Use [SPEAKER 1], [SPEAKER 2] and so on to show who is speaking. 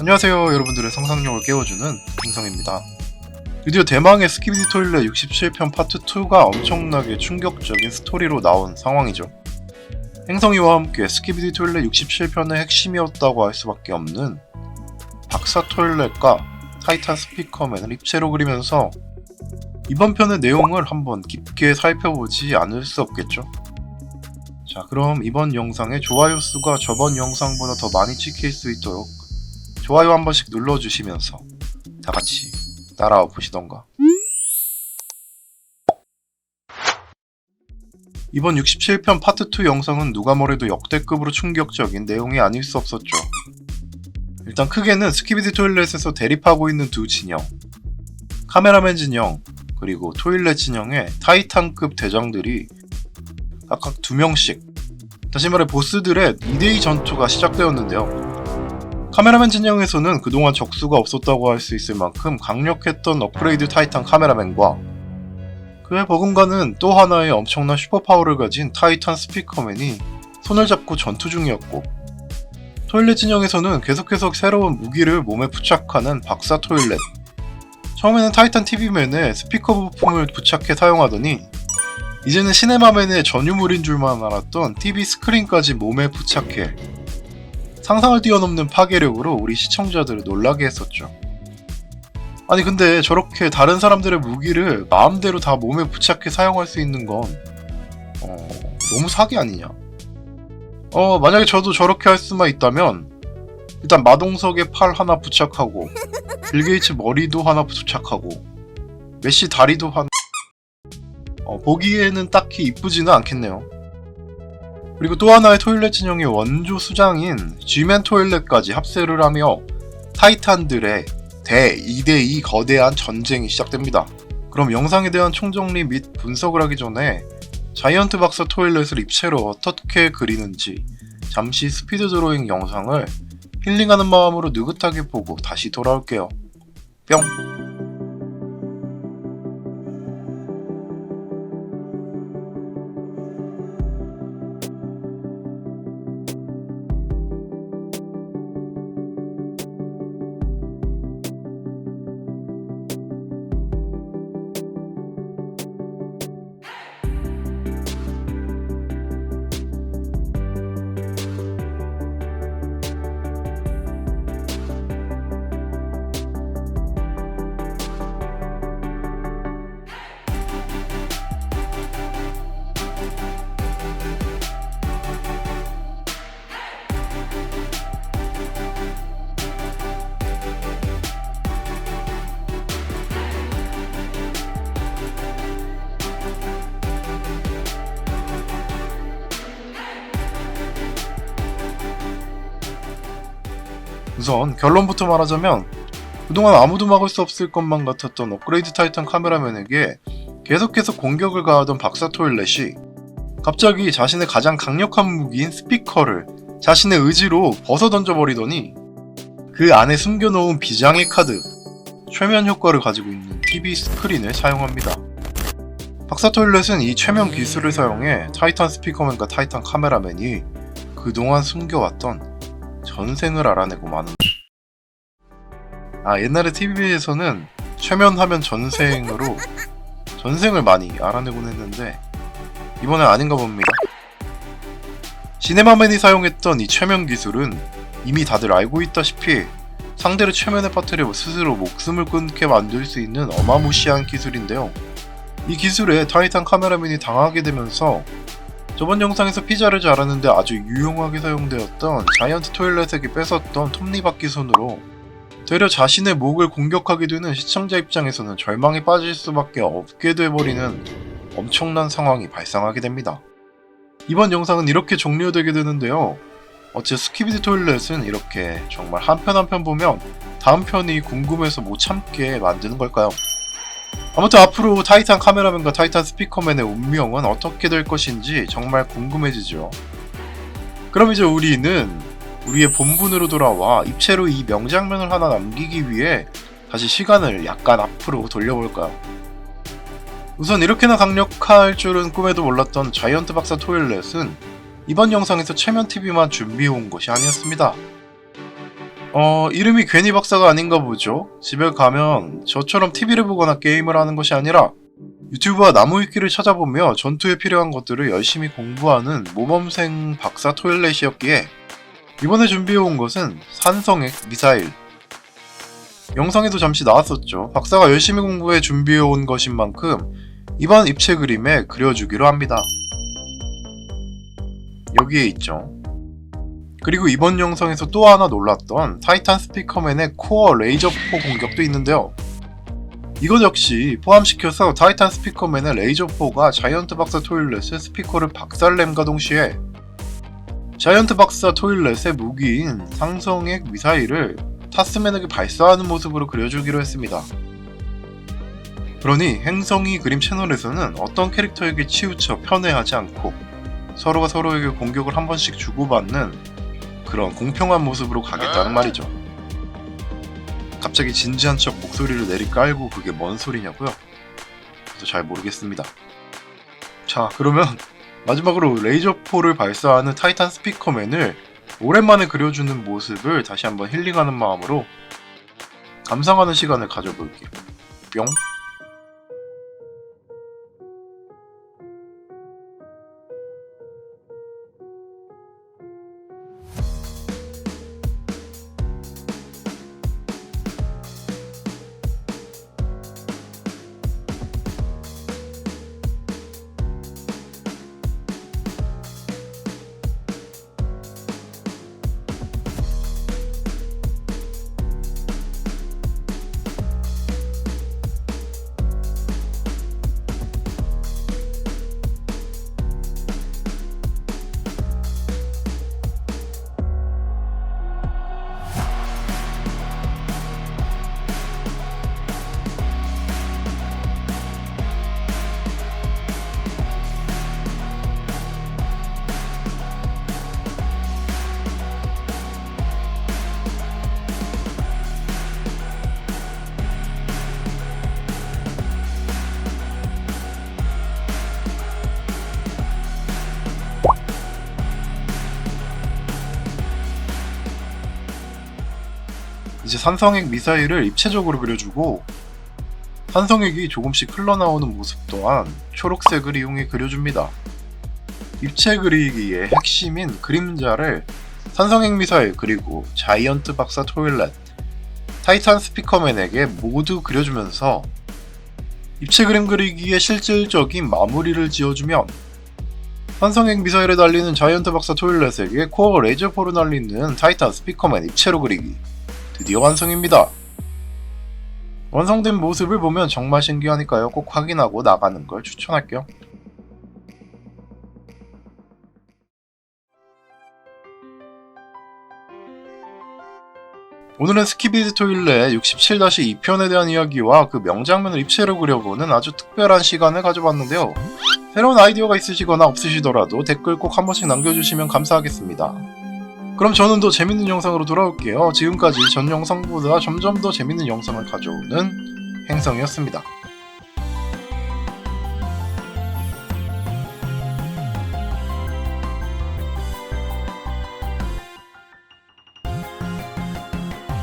[SPEAKER 1] 안녕하세요 여러분들의 상상력을 깨워주는 김성입니다. 드디어 대망의 스키비디 토일렛 67편 파트 2가 엄청나게 충격적인 스토리로 나온 상황이죠. 행성이와 함께 스키비디 토일렛 67편의 핵심이었다고 할 수밖에 없는 박사 토일렛과 타이탄 스피커맨을 입체로 그리면서 이번 편의 내용을 한번 깊게 살펴보지 않을 수 없겠죠. 자 그럼 이번 영상의 좋아요 수가 저번 영상보다 더 많이 찍힐 수 있도록 좋아요 한 번씩 눌러주시면서 다 같이 따라와 보시던가. 이번 67편 파트 2 영상은 누가 뭐래도 역대급으로 충격적인 내용이 아닐 수 없었죠. 일단 크게는 스키비디 토일렛에서 대립하고 있는 두 진영, 카메라맨 진영, 그리고 토일렛 진영의 타이탄급 대장들이 각각 두 명씩 다시 말해 보스들의 2대2 전투가 시작되었는데요. 카메라맨 진영에서는 그동안 적수가 없었다고 할 수 있을 만큼 강력했던 업그레이드 타이탄 카메라맨과 그에 버금가는 또 하나의 엄청난 슈퍼파워를 가진 타이탄 스피커맨이 손을 잡고 전투 중이었고 토일렛 진영에서는 계속해서 새로운 무기를 몸에 부착하는 박사 토일렛 처음에는 타이탄 TV맨에 스피커 부품을 부착해 사용하더니 이제는 시네마맨의 전유물인 줄만 알았던 TV 스크린까지 몸에 부착해 상상을 뛰어넘는 파괴력으로 우리 시청자들을 놀라게 했었죠. 아니 근데 저렇게 다른 사람들의 무기를 마음대로 다 몸에 부착해 사용할 수 있는 건 어, 너무 사기 아니냐? 어 만약에 저도 저렇게 할 수만 있다면 일단 마동석의 팔 하나 부착하고 빌 게이츠 머리도 하나 부착하고 메시 다리도 하나 어, 보기에는 딱히 이쁘지는 않겠네요. 그리고 또 하나의 토일렛 진영의 원조 수장인 G맨 토일렛까지 합세를 하며 타이탄들의 대 2대2 거대한 전쟁이 시작됩니다. 그럼 영상에 대한 총정리 및 분석을 하기 전에 자이언트 박사 토일렛을 입체로 어떻게 그리는지 잠시 스피드 드로잉 영상을 힐링하는 마음으로 느긋하게 보고 다시 돌아올게요. 뿅! 우선 결론부터 말하자면 그동안 아무도 막을 수 없을 것만 같았던 업그레이드 타이탄 카메라맨에게 계속해서 공격을 가하던 박사 토일렛이 갑자기 자신의 가장 강력한 무기인 스피커를 자신의 의지로 벗어 던져버리더니 그 안에 숨겨놓은 비장의 카드 최면 효과를 가지고 있는 TV 스크린을 사용합니다. 박사 토일렛은 이 최면 기술을 사용해 타이탄 스피커맨과 타이탄 카메라맨이 그동안 숨겨왔던 전생을 알아내고 마는 아 옛날에 TV에서는 최면하면 전생으로 전생을 많이 알아내곤 했는데 이번엔 아닌가 봅니다. 시네마맨이 사용했던 이 최면 기술은 이미 다들 알고 있다시피 상대를 최면에 빠뜨려 스스로 목숨을 끊게 만들 수 있는 어마무시한 기술인데요. 이 기술에 타이탄 카메라맨이 당하게 되면서 저번 영상에서 피자를 잘하는데 아주 유용하게 사용되었던 자이언트 토일렛에게 뺏었던 톱니바퀴 손으로 되려 자신의 목을 공격하게 되는 시청자 입장에서는 절망에 빠질 수밖에 없게 돼버리는 엄청난 상황이 발생하게 됩니다. 이번 영상은 이렇게 종료되게 되는데요. 어째 스키비디 토일렛은 이렇게 정말 한 편 한 편 보면 다음 편이 궁금해서 못 참게 만드는 걸까요? 아무튼 앞으로 타이탄 카메라맨과 타이탄 스피커맨의 운명은 어떻게 될 것인지 정말 궁금해지죠. 그럼 이제 우리는 우리의 본분으로 돌아와 입체로 이 명장면을 하나 남기기 위해 다시 시간을 약간 앞으로 돌려볼까요? 우선 이렇게나 강력할 줄은 꿈에도 몰랐던 자이언트 박사 토일렛은 이번 영상에서 체면 TV만 준비해온 것이 아니었습니다. 어, 이름이 괜히 박사가 아닌가 보죠. 집에 가면 저처럼 TV를 보거나 게임을 하는 것이 아니라 유튜브와 나무위키를 찾아보며 전투에 필요한 것들을 열심히 공부하는 모범생 박사 토일렛이었기에 이번에 준비해온 것은 산성액 미사일. 영상에도 잠시 나왔었죠. 박사가 열심히 공부해 준비해온 것인 만큼 이번 입체 그림에 그려주기로 합니다. 여기에 있죠. 그리고 이번 영상에서 또 하나 놀랐던 타이탄 스피커맨의 코어 레이저포 공격도 있는데요. 이것 역시 포함시켜서 타이탄 스피커맨의 레이저 포가 자이언트 박사 토일렛의 스피커를 박살냄과 동시에 자이언트 박사 토일렛의 무기인 상성액 미사일을 타스맨에게 발사하는 모습으로 그려주기로 했습니다. 그러니 행성이 그림 채널에서는 어떤 캐릭터에게 치우쳐 편애하지 않고 서로가 서로에게 공격을 한 번씩 주고받는 그런 공평한 모습으로 가겠다는 말이죠. 갑자기 진지한 척 목소리를 내리깔고 그게 뭔 소리냐고요? 저도 잘 모르겠습니다. 자, 그러면 마지막으로 레이저포를 발사하는 타이탄 스피커맨을 오랜만에 그려주는 모습을 다시 한번 힐링하는 마음으로 감상하는 시간을 가져볼게요. 뿅. 이제 산성액 미사일을 입체적으로 그려주고 산성액이 조금씩 흘러나오는 모습 또한 초록색을 이용해 그려줍니다. 입체 그리기의 핵심인 그림자를 산성액 미사일 그리고 자이언트 박사 토일렛, 타이탄 스피커맨에게 모두 그려주면서 입체 그림 그리기의 실질적인 마무리를 지어주면 산성액 미사일에 달리는 자이언트 박사 토일렛에게 코어 레이저포를 날리는 타이탄 스피커맨 입체로 그리기 드디어 완성입니다. 완성된 모습을 보면 정말 신기하니까요. 꼭 확인하고 나가는 걸 추천할게요. 오늘은 스키비드 토일렛 67-2편에 대한 이야기와 그 명장면을 입체로 그려보는 아주 특별한 시간을 가져봤는데요. 새로운 아이디어가 있으시거나 없으시더라도 댓글 꼭 한 번씩 남겨주시면 감사하겠습니다. 그럼 저는 더 재밌는 영상으로 돌아올게요. 지금까지 전 영상보다 점점 더 재밌는 영상을 가져오는 행성이었습니다.